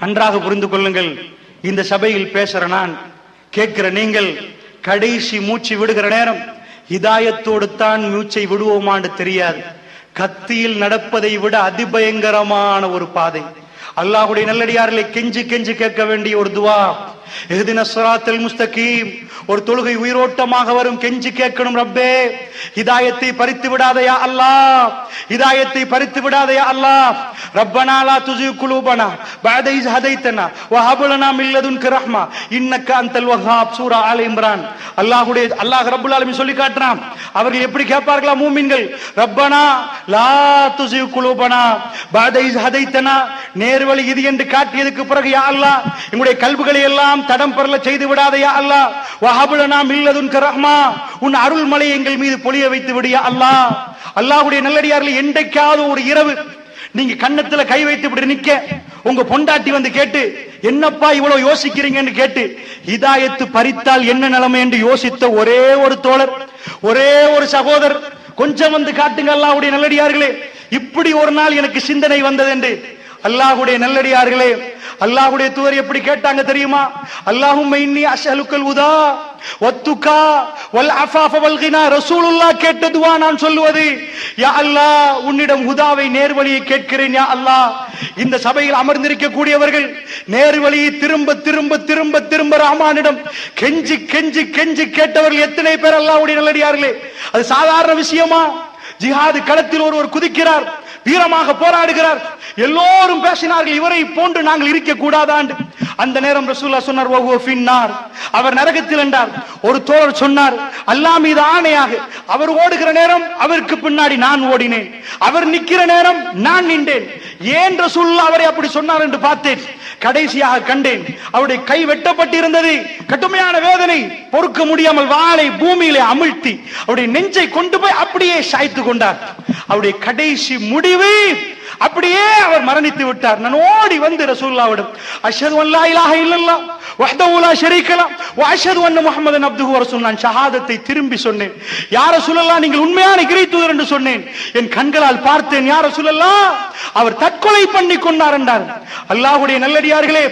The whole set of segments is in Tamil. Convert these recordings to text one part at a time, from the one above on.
நன்றாக புரிந்து கொள்ளுங்கள். இந்த சபையில் பேசுற நான் கேட்கிற நீங்கள் கடைசி மூச்சு விடுகிற நேரம் இதாயத்தோடு தான் மூச்சை விடுவோமான்னு தெரியாது. கத்தியில் நடப்பதை விட அதிபயங்கரமான ஒரு பாதை. அல்லாஹுடைய நல்லடியார்களை கெஞ்சி கெஞ்சி கேட்க வேண்டிய ஒரு துவா. எதின ஸிராத்தல் முஸ்தகீம். ஒரு தொழுகை உயிரோட்டமாக வரும் கெஞ்சி கேட்கணும் ரப்பே. இதாயத்தை பறித்து விடாதயா அல்லாஹ் இதாயத்தை பறித்து விடாதயா அல்லாஹ் ரப்பனா லா குலூபனா. பஅத இஸ் ஹதைத்தனா. வ லனா மின் லதுன்க ரஹ்மா. இன்னக அன்தல் சூரா ஆல் இம்ரான். அல்லாஹ்வுடைய அல்லாஹ் ரப்பல் ஆலமீன் சொல்லி காட்டுறான். அவர்கள் எப்படி கேட்பார்களா மூமின்கள்? ரப்பனா லா துஜி குலூபனா. பஅத இஸ் ஹதைத்தனா. நேர்வழி இது என்று காட்டியதுக்கு பிறகு யா அல்லாஹ் எங்களுடைய கல்புகளை எல்லாம் தடம் பெறல செய்து விடாதையா அல்லாஹ் வஹபலனா மில்லதுன்க ரஹ்மா உன் அருள்மலை எங்கள் மீது பொழிய வைத்து விடியா அல்லாஹ் அல்லாஹ்வுடைய நல்லடியார்கள் என்றைக்காவது ஒரு இரவு நீங்க கன்னத்துல கை வைத்து இப்படி நிக்க. உங்க பொண்டாட்டி வந்து கேட்டு என்னப்பா இவ்வளவு யோசிக்கிறீங்கன்னு கேட்டு இதாயத்து பறித்தால் என்ன நிலைமை? என்று யோசித்த ஒரே ஒரு தோழர் ஒரே ஒரு சகோதரர் கொஞ்சம் வந்து காட்டுங்க அல்லாவுடைய நல்லடியார்களே. இப்படி ஒரு நாள் எனக்கு சிந்தனை வந்தது என்று அல்லாஹுடைய நல்லடியார்களே அல்லாஹுடைய தூதர் எப்படி கேட்டாங்க தெரியுமா? அல்லாஹும் இன்னி அஸ்அலுக்கல் உதா ஒத்துக்கா வல் அஃபாஃப வல்கினா ரசூலுல்லா ரசூலுல்லாஹ் கேட்ட துவா நான் சொல்லுவது. யா அல்லாஹ் உன்னிடம் உதாவை நேர்வழியை கேட்கிறேன் யா அல்லாஹ். இந்த சபையில் அமர்ந்திருக்க கூடியவர்கள் நேர்வழியை திரும்ப திரும்ப திரும்ப திரும்ப ராமானிடம் கெஞ்சி கெஞ்சி கெஞ்சி கேட்டவர்கள் எத்தனை பேர் அல்லாஹ்வுடைய நல்லடியார்களே? அது சாதாரண விஷயமா? ஜிஹாது களத்தில் ஒருவர் குதிக்கிறார். வீரமாக போராடுகிறார். எல்லோரும் பேசினார்கள் இவரை போன்று நாங்கள் இருக்க கூடாதாண்டு. அந்த நேரம் ரசூல்லா சொன்னார் ஓஹோ பின்னார் அவர் நரகத்தில் என்றார் ஒரு தோழர் சொன்னார் அல்லாஹ் மீது ஆணையாக. அவர் ஓடுகிற நேரம் அவருக்கு பின்னாடி நான் ஓடினேன். அவர் நிக்கிற நேரம் நான் நின்றேன். ஏன் ரசூல்லா அவரை அப்படி சொன்னார் என்று பார்த்தேன். கடைசியாக கண்டேன் அவருடைய கை வெட்டப்பட்டிருந்தது. கடுமையான வேதனை பொறுக்க முடியாமல் வாளை பூமியிலே அமிழ்த்தி அவருடைய நெஞ்சை கொண்டு போய் அப்படியே சாய்த்து கொண்டார். அவருடைய கடைசி முடிவு. அப்படியே அவர் மரணித்து விட்டார். நான் ஓடி வந்து ரசூல்லாவிடம் அஷது அல்லா இலாக இல்லல்லாம் இல்லல்லாஹ் ஷரீக்கலாம் வாஷது ஷரீக லஹ் வ அஷ்ஹது அன்ன அப்துஹு நான் ஷஹாதத்தை திரும்பி சொன்னேன். யார ரசூலல்லாஹ் நீங்கள் உண்மையான இறை தூதர் என்று சொன்னேன். என் கண்களால் பார்த்தேன் யார ரசூலல்லாஹ் அவர் தற்கொலை பண்ணி கொண்டார் என்றார். அல்லாஹ்வுடைய நல்லடியார்களே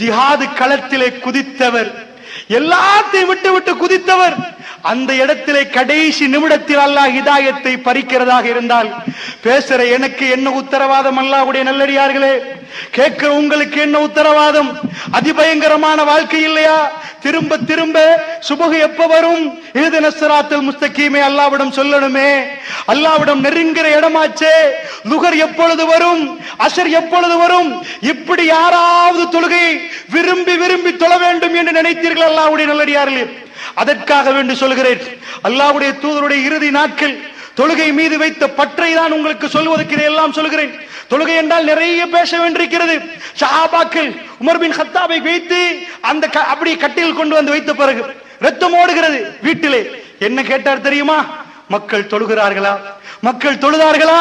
ஜிஹாது களத்திலே குதித்தவர் எல்லாத்தையும் விட்டு விட்டு குதித்தவர். அந்த இடத்திலே கடைசி நிமிடத்தில் அல்லாஹ் ஹிதாயத்தை பறிக்கிறதாக இருந்தால் பேசுற எனக்கு என்ன உத்தரவாதம்? அல்லாஹ்வுடைய நல்லடியார்களே கேட்கிற உங்களுக்கு என்ன உத்தரவாதம்? அதிபயங்கரமான வாழ்க்கை இல்லையா? திரும்ப திரும்ப சுபகு எப்ப வரும்? இது நஸ்ராத்தல் முஸ்தகீமே அல்லாவிடம் சொல்லணுமே. அல்லாவிடம் நெருங்கிற இடமாச்சே. நுகர் எப்பொழுது வரும்? அசர் எப்பொழுது வரும்? இப்படி யாராவது தொழுகை விரும்பி விரும்பி தொழ வேண்டும் என்று நினைத்தீர்கள் அல்லாவுடைய நல்லடியார்களே. அதற்காக வேண்டி சொல்கிறேன். அல்லாவுடைய தூதருடைய இறுதி நாட்கள் தொழுகை மீது வைத்த பற்றை தான் உங்களுக்கு சொல்வதற்கு இதையெல்லாம் சொல்கிறேன். தொழுகை என்றால் நிறைய பேச வேண்டியிருக்கிறது. ஷஹாபாக்கள் உமர் பின் ஹத்தாபை வைத்து அந்த க- அப்படி கட்டில் கொண்டு வந்து வைத்த பிறகு ரத்தம் ஓடுகிறது வீட்டிலே. என்ன கேட்டார் தெரியுமா? மக்கள் தொழுகிறார்களா? மக்கள் தொழுதார்களா?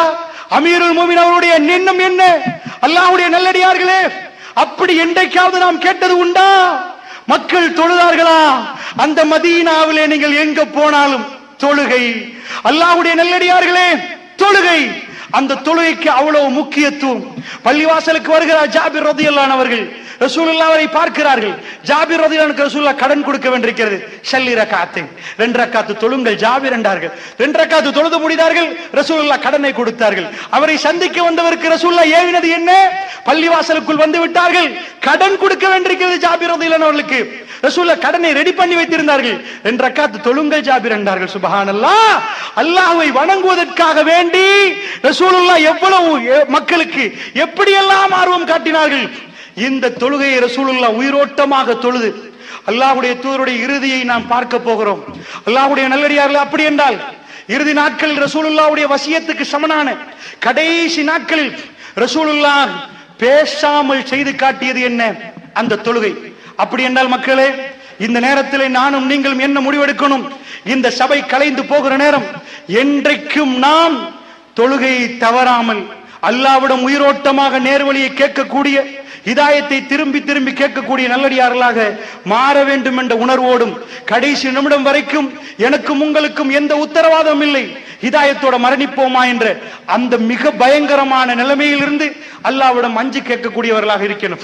அமீருல் மோமின் அவருடைய எண்ணம் என்ன? அல்லாஹ்வுடைய நல்லடியார்களே அப்படி என்றைக்காவது நாம் கேட்டது உண்டா? மக்கள் தொழுதார்களா? அந்த மதீனாவிலே நீங்கள் எங்க போனாலும் தொழுகை. அல்லாஹ்வுடைய நல்லடியார்களே தொழுகை. அந்த தொழுகைக்கு அவ்வளவு முக்கியத்துவம். பள்ளிவாசலுக்கு வருகிறார் ஜாபிர் ரதியல்லான் அவர்கள். ரசூலுல்லா அவரை பார்க்கிறார்கள். ஜாபிர் ரதியல்லானுக்கு ரசூல்லா கடன் கொடுக்க வேண்டியிருக்கிறது. ஷல்லி ரக்காத்து. ரெண்டு ரக்காத்து தொழுங்கள் ஜாபிர் என்றார்கள். ரெண்டு ரக்காத்து தொழுது முடிந்தார்கள் ரசூலுல்லா கடனை கொடுத்தார்கள். அவரை சந்திக்க வந்தவருக்கு ரசூல்லா ஏவினது என்ன? பள்ளிவாசலுக்குள் வந்து விட்டார்கள். கடன் கொடுக்க வேண்டியிருக்கிறது ஜாபிர் ரதியல்லான் அவர்களுக்கு. ரசூல கடனை ரெடி பண்ணி வைத்திருந்தார்கள். ரெண்டு ரக்காத்து தொழுங்கள் ஜாபிர் என்றார்கள். சுபஹானல்லா அல்லாஹ்வை வணங்குவதற்காக வேண்டி ரசூலுல்லா எவ்வளவு மக்களுக்கு எப்படியெல்லாம் ஆர்வம் காட்டினார்கள். இந்த தொழுகையை ரசூலுல்லா உயிரோட்டமாக தொழுது அல்லாஹுடைய தூதருடைய இறுதியை நாம் பார்க்க போகிறோம். அல்லாஹுடைய நல்லடியார்கள் அப்படி என்றால் இறுதி நாட்களில் ரசூலுல்லாவுடைய வசியத்துக்கு சமனான கடைசி நாட்களில் ரசூலுல்லாஹ் பேசாமல் செய்து காட்டியது என்ன? அந்த தொழுகை. அப்படி என்றால் மக்களே இந்த நேரத்திலே நானும் நீங்களும் என்ன முடிவெடுக்கணும்? இந்த சபை கலைந்து போகிற நேரம் என்றைக்கும் நாம் தொழுகையை தவறாமல் அல்லாவிடம் உயிரோட்டமாக நேர்வழியை கேட்கக்கூடிய இதாயத்தை திரும்பி திரும்பி கேட்கக்கூடிய நல்லடியார்களாக மாற வேண்டும் என்ற உணர்வோடும் கடைசி நிமிடம் வரைக்கும் எனக்கும் உங்களுக்கும் எந்த உத்தரவாதம் இல்லை. இதாயத்தோட மரணிப்போமா என்ற அந்த மிக பயங்கரமான நிலைமையிலிருந்து அல்லாவிடம் அஞ்சு கேட்கக்கூடியவர்களாக இருக்கணும்.